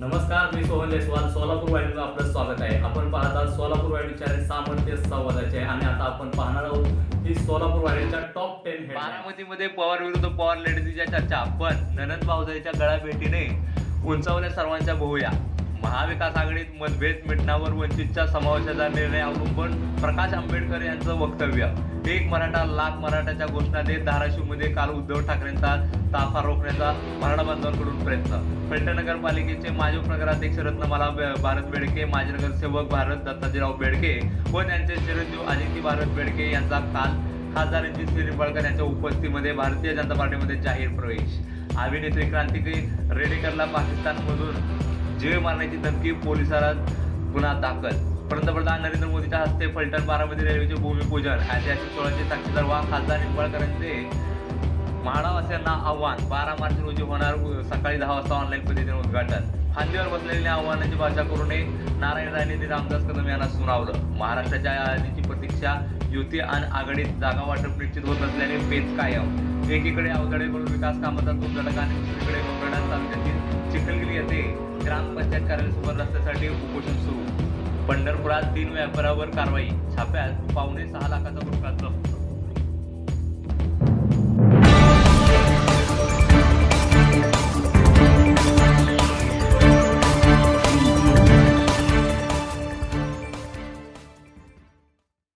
नमस्कार मी सोहन जयस्वाल सोलापूर वाहिनीला आपलं स्वागत आहे. आपण पाहत आहात सोलापूर वाहिनी सामर्थ्य संवादाचे. आणि आता आपण पाहणार आहोत की सोलापूर वाहिनीच्या टॉप टेन बारामतीमध्ये पवार विरुद्ध पवार लेडीजच्या चर्चा पण ननंद भाऊजाईच्या गळा भेटीने उंचावल्या सर्वांच्या बहुया महाविकास आघाडीत मतभेद मिटण्यावर वंचितच्या समावेशाचा निर्णय अवलंबून प्रकाश आंबेडकर यांचं वक्तव्य. एक मराठा लाख मराठाच्या घोषणा देत धाराशिवमध्ये काल उद्धव ठाकरेंचा ताफा रोखण्याचा मराठा बांधवांकडून प्रयत्न. फलटण नगरपालिकेचे माजी नगराध्यक्ष रत्नमाला भारत बेडके माजी नगरसेवक भारत दत्ताजीराव बेडके व त्यांचे चिरंजीव अजिंक्य भारत बेडके यांचा काल खासदार रणजित सिंह निंबाळकर यांच्या उपस्थितीमध्ये भारतीय जनता पार्टीमध्ये जाहीर प्रवेश. अभिनेत्री क्रांतिकारी रेडेकरला पाकिस्तानमधून जीवे मारण्याची धमकी पोलिसाला गुन्हा दाखल. पंतप्रधान नरेंद्र मोदीच्या हस्ते फलटण बारामती रेल्वेचे भूमिपूजन ऐतिहासिक सोहळ्याचे साक्षीदार वा खासदार निंबाळकरांचे म्हाडावासियांना आव्हान. बारा मार्च रोजी होणार सकाळी दहा वाजता ऑनलाईन पद्धतीने उद्घाटन. फांदीवर बसलेल्या आव्हानाची भाषा करू नये नारायण राणेंनी रामदास कदम यांना सुनावलं. महाराष्ट्राच्या यादीची प्रतीक्षा युती आणि आघाडीत जागा वाटप निश्चित होत असल्याने पेच कायम. एकीकडे अवघडेकडून विकास कामाचा दोन घटक आणि दुसरीकडे तालुक्यातील चिखलगिरी येथे ग्रामपंचायत कार्यालयासमोर रस्त्यासाठी उपोषण सुरू. पंढरपुरात तीन व्यापारावर कारवाई छाप्यात पावणे सहा लाखाचा गुटखा जप्त.